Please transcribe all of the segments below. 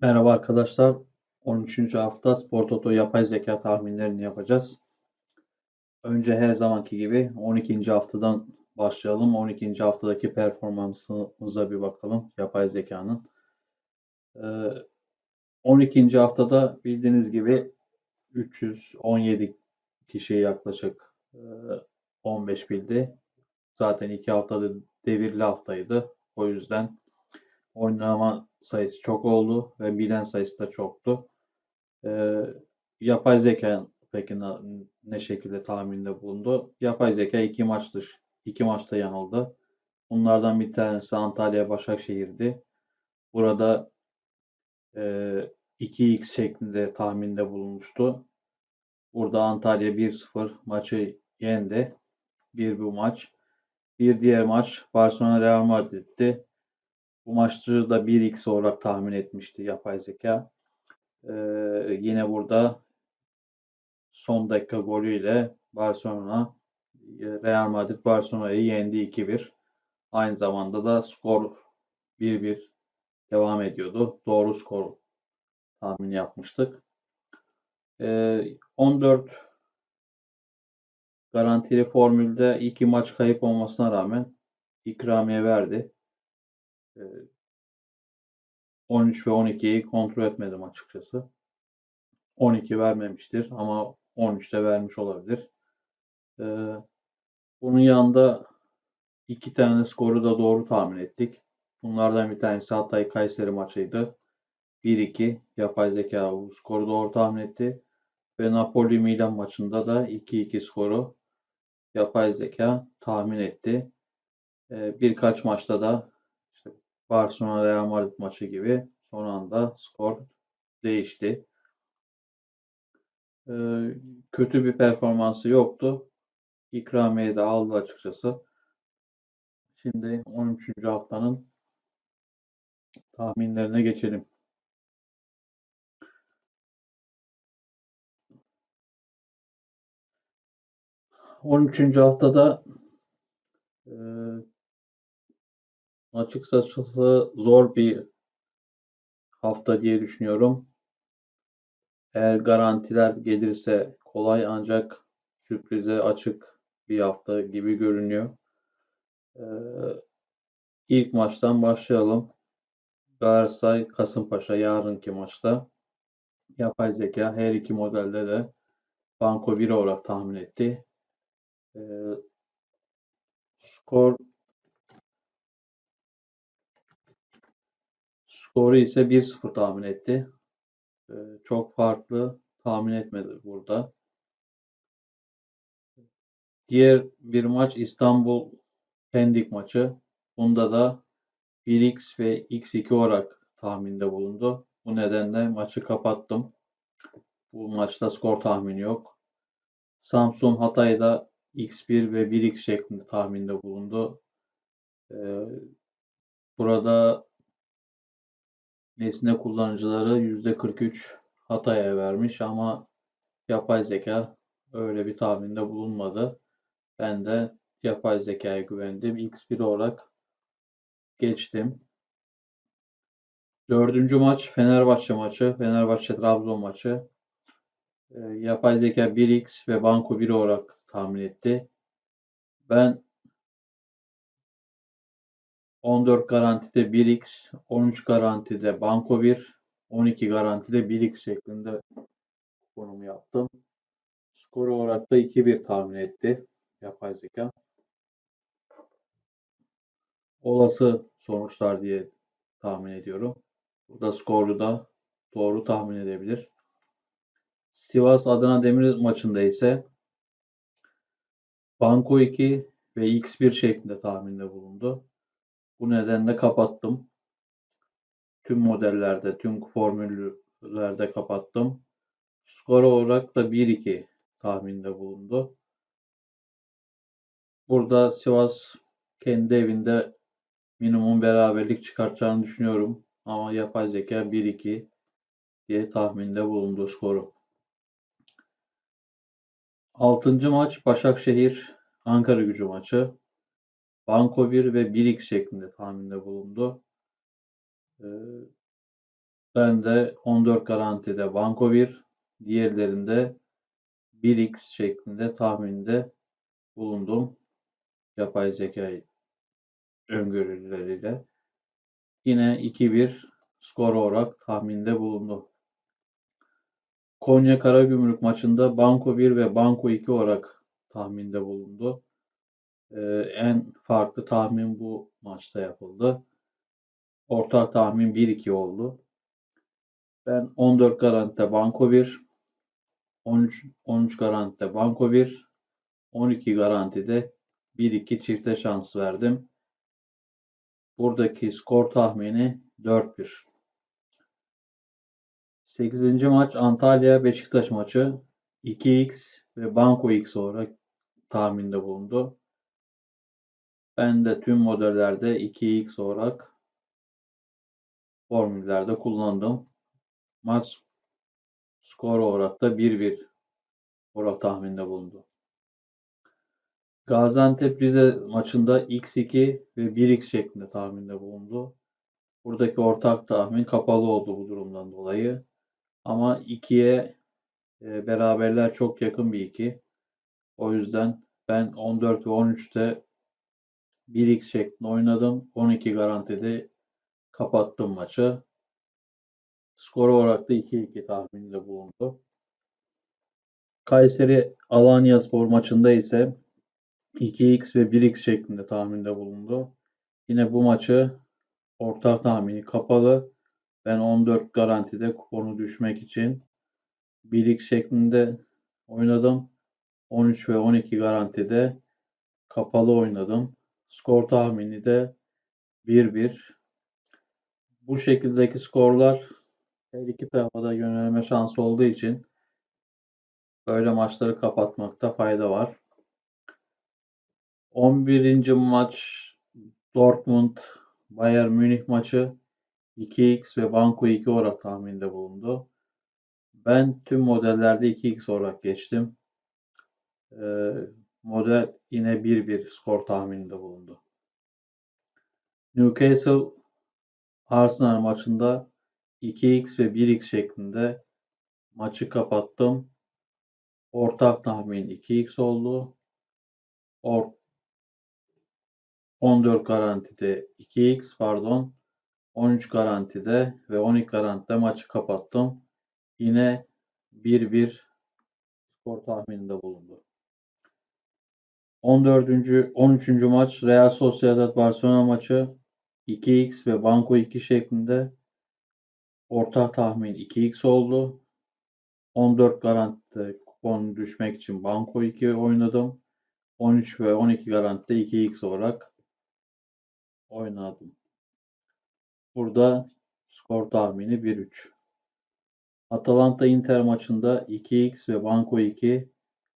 Merhaba arkadaşlar. 13. hafta Spor Toto yapay zeka tahminlerini yapacağız. Önce her zamanki gibi 12. haftadan başlayalım. 12. haftadaki performansımıza bir bakalım yapay zekanın. 12. Ee, haftada bildiğiniz gibi 317 kişi yaklaşık 15 e, bildi. Zaten 2 haftada devirli haftaydı. O yüzden oynama sayısı çok oldu ve bilen sayısı da çoktu. Ee, yapay zeka peki ne, ne şekilde tahminde bulundu? Yapay zeka iki maçtı, iki maçta yanıldı. Bunlardan bir tanesi Antalya Başakşehir'di. Burada e, 2x şeklinde tahminde bulunmuştu. Burada Antalya 1-0 maçı yendi. Bir bu maç. Bir diğer maç Barcelona Real Madrid'di. Bu maçı da 1x olarak tahmin etmişti yapay zeka. Ee, yine burada son dakika golüyle Barcelona Real Madrid Barcelona'yı yendi 2-1. Aynı zamanda da skor 1-1 devam ediyordu. Doğru skor tahmini yapmıştık. Ee, 14 garantili formülde iki maç kayıp olmasına rağmen ikramiye verdi. 13 ee, ve 12'yi kontrol etmedim açıkçası. 12 vermemiştir ama 13 de vermiş olabilir. Bunun yanında iki tane skoru da doğru tahmin ettik. Bunlardan bir tanesi Hatay Kayseri maçıydı. 1-2 yapay zeka bu skoru doğru tahmin etti. Ve Napoli Milan maçında da 2-2 skoru yapay zeka tahmin etti. Birkaç maçta da Barcelona Real Madrid maçı gibi son anda skor değişti. Ee, kötü bir performansı yoktu. İkramiye de aldı açıkçası. Şimdi 13. haftanın tahminlerine geçelim. On üçüncü haftada e, Açıkçası zor bir hafta diye düşünüyorum. Eğer garantiler gelirse kolay ancak sürprize açık bir hafta gibi görünüyor. Ee, ilk maçtan başlayalım. Galatasaray Kasımpaşa yarınki maçta. Yapay zeka her iki modelde de Banko 1 olarak tahmin etti. Ee, skor Skoru ise 1-0 tahmin etti. Ee, çok farklı tahmin etmedi burada. Diğer bir maç İstanbul Pendik maçı. Bunda da 1x ve x2 olarak tahminde bulundu. Bu nedenle maçı kapattım. Bu maçta skor tahmini yok. Samsun Hatay'da x1 ve 1x şeklinde tahminde bulundu. Ee, burada nesne kullanıcıları %43 hataya vermiş ama yapay zeka öyle bir tahminde bulunmadı. Ben de yapay zekaya güvendim. X1 olarak geçtim. Dördüncü maç Fenerbahçe maçı. Fenerbahçe Trabzon maçı. E, yapay zeka 1x ve banko 1 olarak tahmin etti. Ben 14 garantide 1x, 13 garantide banko 1, 12 garantide 1x şeklinde konum yaptım. Skor olarak da 2-1 tahmin etti yapay zeka. Olası sonuçlar diye tahmin ediyorum. Burada skorlu da doğru tahmin edebilir. Sivas Adana Demir maçında ise Banko 2 ve X1 şeklinde tahminde bulundu. Bu nedenle kapattım. Tüm modellerde, tüm formüllerde kapattım. Skor olarak da 1-2 tahminde bulundu. Burada Sivas kendi evinde minimum beraberlik çıkartacağını düşünüyorum. Ama yapay zeka 1-2 diye tahminde bulundu skoru. Altıncı maç Başakşehir Ankara gücü maçı. Banko 1 ve 1x şeklinde tahminde bulundu. Ee, Ben de 14 garantide banko 1, diğerlerinde 1x şeklinde tahminde bulundum. Yapay zeka öngörüleriyle. Yine 2-1 skor olarak tahminde bulundu. Konya Karagümrük maçında Banko 1 ve Banko 2 olarak tahminde bulundu. En farklı tahmin bu maçta yapıldı. Ortak tahmin 1-2 oldu. Ben 14 garantide Banko 1, 13 13 garantide Banko 1, 12 garantide 1-2 çifte şans verdim. Buradaki skor tahmini 4-1. 8. maç Antalya Beşiktaş maçı 2x ve Banko X olarak tahminde bulundu. Ben de tüm modellerde 2x olarak formüllerde kullandım. Maç skor olarak da 1-1 olarak tahminde bulundu. Gaziantep Rize maçında x2 ve 1x şeklinde tahminde bulundu. Buradaki ortak tahmin kapalı oldu bu durumdan dolayı. Ama 2'ye e, beraberler çok yakın bir 2. O yüzden ben 14 ve 13'te 1x şeklinde oynadım. 12 garantide kapattım maçı. Skor olarak da 2-2 tahmininde bulundu. Kayseri Alanya Spor maçında ise 2x ve 1x şeklinde tahminde bulundu. Yine bu maçı ortak tahmini kapalı. Ben 14 garantide kuponu düşmek için 1x şeklinde oynadım. 13 ve 12 garantide kapalı oynadım. Skor tahmini de 1-1. Bu şekildeki skorlar her iki tarafa da yönelme şansı olduğu için böyle maçları kapatmakta fayda var. 11. maç Dortmund Bayern Münih maçı 2x ve banko 2 olarak tahminde bulundu. Ben tüm modellerde 2x olarak geçtim. Ee, model yine 1-1 skor tahmininde bulundu. Newcastle Arsenal maçında 2x ve 1x şeklinde maçı kapattım. Ortak tahmin 2x oldu. Or 14 garantide 2x pardon 13 garantide ve 12 garantide maçı kapattım. Yine 1-1 skor tahmininde bulundu. 14. 13. maç Real Sociedad Barcelona maçı 2x ve banko 2 şeklinde ortak tahmin 2x oldu. 14 garantide kupon düşmek için banko 2 oynadım. 13 ve 12 garantide 2x olarak oynadım. Burada skor tahmini 1-3. Atalanta Inter maçında 2x ve banko 2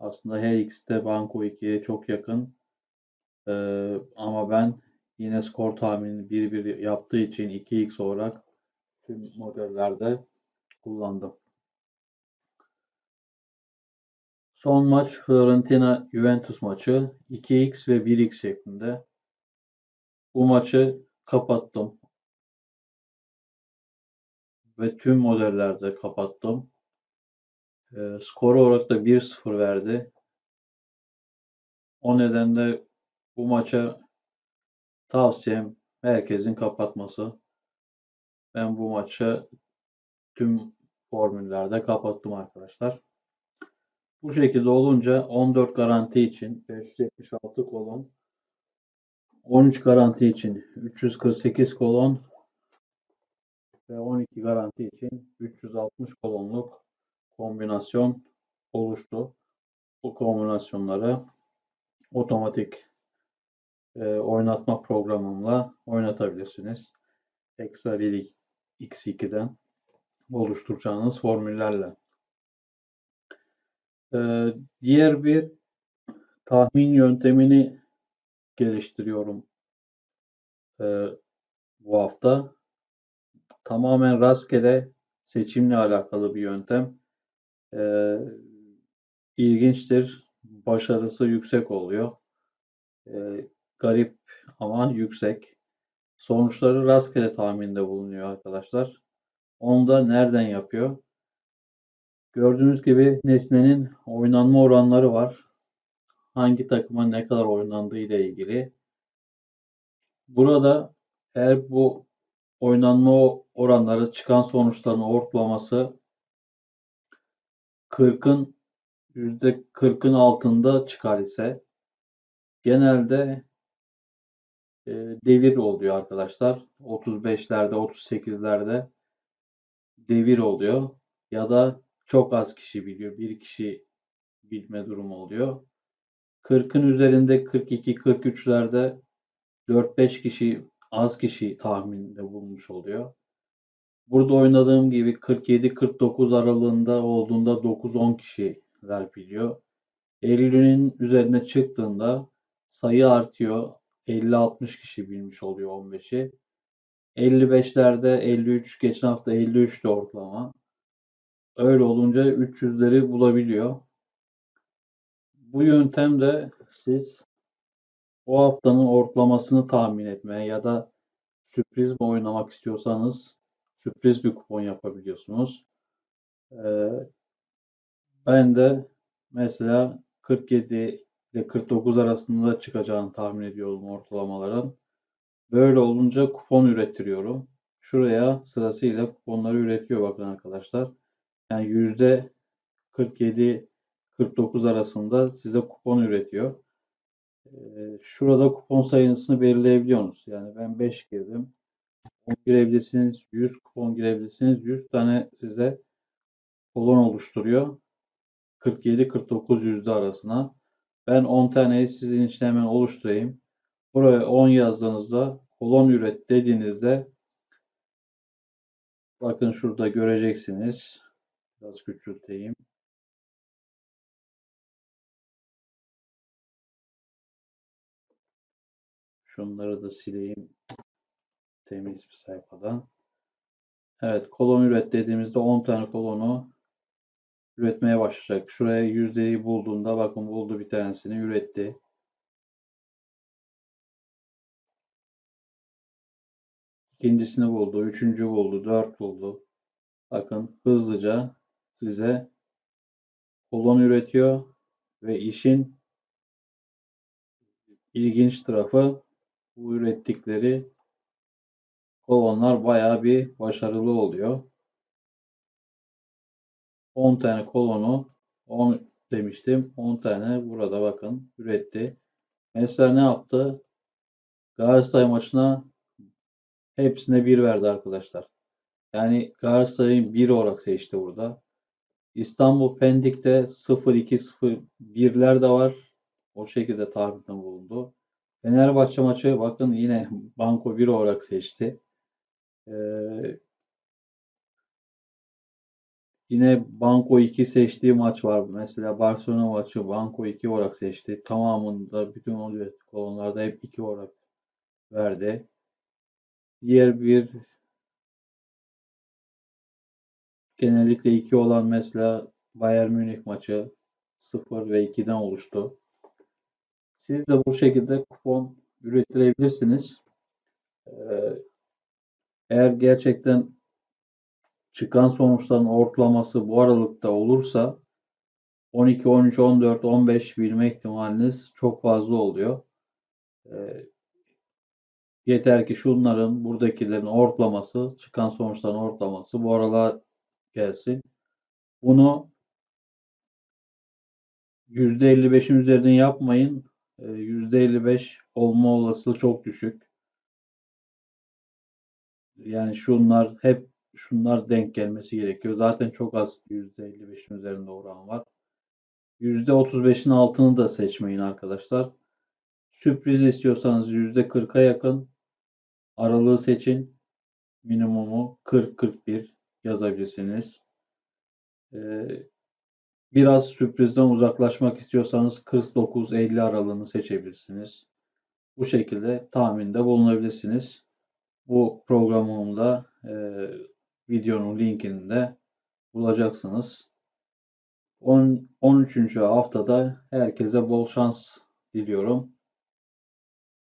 aslında her ikisi banko 2'ye çok yakın. Ee, ama ben yine skor tahmini 1-1 yaptığı için 2x olarak tüm modellerde kullandım. Son maç Fiorentina Juventus maçı 2x ve 1x şeklinde. Bu maçı kapattım. Ve tüm modellerde kapattım. E, skor olarak da 1-0 verdi. O nedenle bu maça tavsiyem herkesin kapatması. Ben bu maçı tüm formüllerde kapattım arkadaşlar. Bu şekilde olunca 14 garanti için 576 kolon 13 garanti için 348 kolon ve 12 garanti için 360 kolonluk kombinasyon oluştu. Bu kombinasyonları otomatik e, oynatma programımla oynatabilirsiniz. Ekstra 1 x2'den oluşturacağınız formüllerle. Ee, diğer bir tahmin yöntemini geliştiriyorum e, bu hafta. Tamamen rastgele seçimle alakalı bir yöntem. E, ilginçtir. Başarısı yüksek oluyor. E, garip ama yüksek. Sonuçları rastgele tahminde bulunuyor arkadaşlar. Onu da nereden yapıyor? Gördüğünüz gibi nesnenin oynanma oranları var. Hangi takıma ne kadar oynandığı ile ilgili. Burada eğer bu oynanma oranları çıkan sonuçların ortalaması 40'ın %40'ın altında çıkar ise genelde e, devir oluyor arkadaşlar. 35'lerde, 38'lerde devir oluyor. Ya da çok az kişi biliyor. Bir kişi bilme durumu oluyor. 40'ın üzerinde 42-43'lerde 4-5 kişi az kişi tahminde bulmuş oluyor. Burada oynadığım gibi 47-49 aralığında olduğunda 9-10 kişiler biliyor. 50'nin üzerine çıktığında sayı artıyor. 50-60 kişi bilmiş oluyor 15'i. 55'lerde 53, geçen hafta 53'tü ortalama. Öyle olunca 300'leri bulabiliyor. Bu yöntemde siz o haftanın ortalamasını tahmin etmeye ya da sürpriz mi oynamak istiyorsanız sürpriz bir kupon yapabiliyorsunuz. Ee, ben de mesela 47 ile 49 arasında çıkacağını tahmin ediyorum ortalamaların. Böyle olunca kupon ürettiriyorum. Şuraya sırasıyla kuponları üretiyor bakın arkadaşlar. Yani yüzde 47 49 arasında size kupon üretiyor. Ee, şurada kupon sayısını belirleyebiliyorsunuz. Yani ben 5 girdim. 10 girebilirsiniz. 100 kupon girebilirsiniz. 100 tane size kolon oluşturuyor. 47-49 yüzde arasına. Ben 10 taneyi sizin için hemen oluşturayım. Buraya 10 yazdığınızda kolon üret dediğinizde bakın şurada göreceksiniz. Biraz küçülteyim. Şunları da sileyim temiz bir sayfadan. Evet kolon üret dediğimizde 10 tane kolonu üretmeye başlayacak. Şuraya yüzdeyi bulduğunda bakın buldu bir tanesini üretti. İkincisini buldu, üçüncü buldu, dört buldu. Bakın hızlıca size kolon üretiyor ve işin ilginç tarafı bu ürettikleri kolonlar bayağı bir başarılı oluyor. 10 tane kolonu 10 demiştim. 10 tane burada bakın üretti. Mesela ne yaptı? Galatasaray maçına hepsine bir verdi arkadaşlar. Yani Galatasaray'ın bir olarak seçti burada. İstanbul Pendik'te 0-2-0-1'ler de var. O şekilde tahminde bulundu. Fenerbahçe maçı bakın yine Banko 1 olarak seçti. Ee, yine Banko 2 seçtiği maç var. Mesela Barcelona maçı Banko 2 olarak seçti. Tamamında bütün o kolonlarda hep 2 olarak verdi. Diğer bir genellikle 2 olan mesela Bayern Münih maçı 0 ve 2'den oluştu. Siz de bu şekilde kupon üretebilirsiniz. Ee, eğer gerçekten çıkan sonuçların ortalaması bu aralıkta olursa 12, 13, 14, 15 bilme ihtimaliniz çok fazla oluyor. Ee, yeter ki şunların, buradakilerin ortalaması, çıkan sonuçların ortalaması bu aralar gelsin. Bunu %55'in üzerinden yapmayın. %55 olma olasılığı çok düşük. Yani şunlar hep şunlar denk gelmesi gerekiyor. Zaten çok az %55'in üzerinde oran var. %35'in altını da seçmeyin arkadaşlar. Sürpriz istiyorsanız %40'a yakın aralığı seçin. Minimumu 40-41 yazabilirsiniz. Ee, biraz sürprizden uzaklaşmak istiyorsanız 49-50 aralığını seçebilirsiniz. Bu şekilde tahminde bulunabilirsiniz. Bu programımda e, videonun linkini de bulacaksınız. 10, 13. haftada herkese bol şans diliyorum.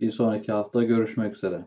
Bir sonraki hafta görüşmek üzere.